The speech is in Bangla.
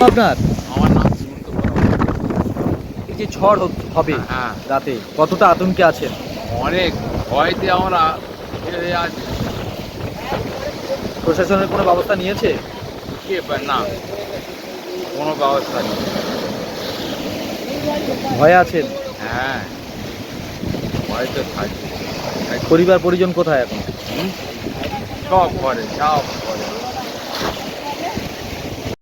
আপনার? আমার নাম সুমন্ত এই যে ঝড় হবে হ্যাঁ, হ্যাঁ রাতে কতটা আতঙ্কে আছেন? অনেক ভয়তে আমরা ফেলে আছি। প্রশাসনের কোনো ব্যবস্থা নিয়েছে? কে পায় না কোনো ব্যবস্থা নেই। ভয়ে আছেন? হ্যাঁ ভয় তো থাকবে পরিবার পরিজন কোথায় এখন? হুম? সব করে সব করে